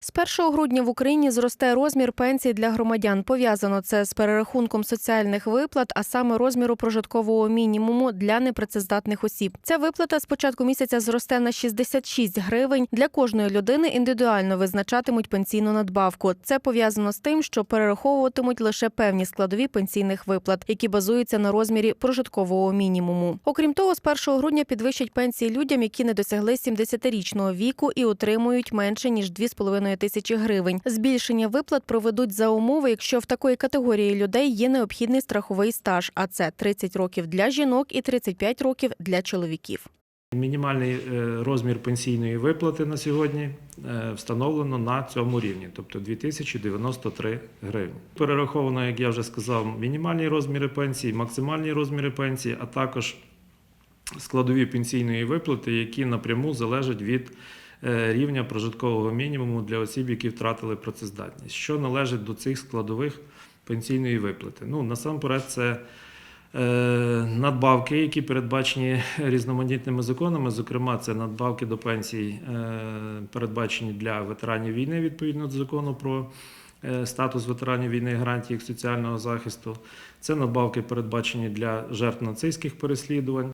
З 1 грудня в Україні зросте розмір пенсій для громадян. Пов'язано це з перерахунком соціальних виплат, а саме розміру прожиткового мінімуму для непрацездатних осіб. Ця виплата з початку місяця зросте на 66 гривень. Для кожної людини індивідуально визначатимуть пенсійну надбавку. Це пов'язано з тим, що перераховуватимуть лише певні складові пенсійних виплат, які базуються на розмірі прожиткового мінімуму. Окрім того, з 1 грудня підвищать пенсії людям, які не досягли 70-річного віку і отримують менше ніж 2,5 тисячі гривень. Збільшення виплат проведуть за умови, якщо в такої категорії людей є необхідний страховий стаж, а це 30 років для жінок і 35 років для чоловіків. Мінімальний е, розмір пенсійної виплати на сьогодні е, встановлено на цьому рівні, тобто 2093 гривні. Перераховано, як я вже сказав, мінімальні розміри пенсії, максимальні розміри пенсії, а також складові пенсійної виплати, які напряму залежать від рівня прожиткового мінімуму для осіб, які втратили працездатність. Що належить до цих складових пенсійної виплати? Ну, насамперед, це е, надбавки, які передбачені різноманітними законами. Зокрема, це надбавки до пенсій, е, передбачені для ветеранів війни відповідно до закону про. е, Статус ветеранів війни, гарантії їх соціального захисту. Це надбавки передбачені для жертв нацистських переслідувань.